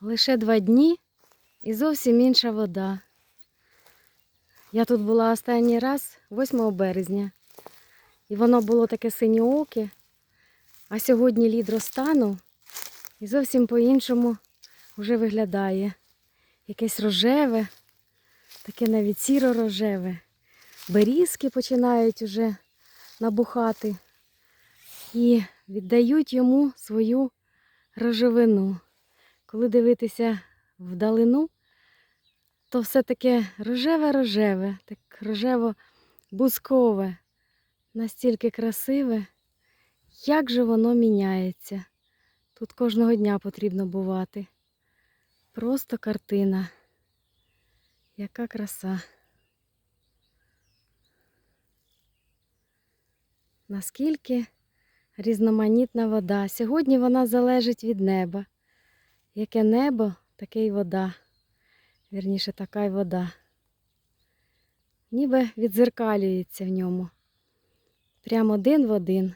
Лише два дні і зовсім інша вода. Я тут була останній раз 8 березня. І воно було таке синьооке, а сьогодні лід розтанув і зовсім по-іншому вже виглядає. Якесь рожеве, таке навіть сіро-рожеве. Берізки починають уже набухати і віддають йому свою рожевину. Коли дивитися вдалину, то все таке рожеве-рожеве, так рожево-бузкове, настільки красиве, як же воно міняється. Тут кожного дня потрібно бувати. Просто картина. Яка краса. Наскільки різноманітна вода. Сьогодні вона залежить від неба. Яке небо, таке й вода. Вірніше, така й вода. Ніби відзеркалюється в ньому. Прямо один в один.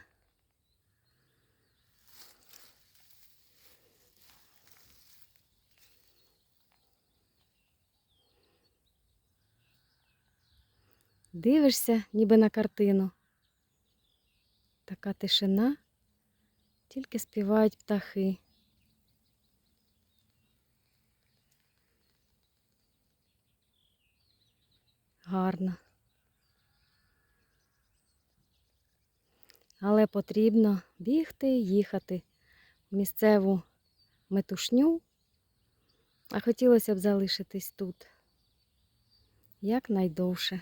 Дивишся, ніби на картину. Така тишина, тільки співають птахи. Гарно. Але потрібно бігти і їхати в місцеву метушню, а хотілося б залишитись тут якнайдовше.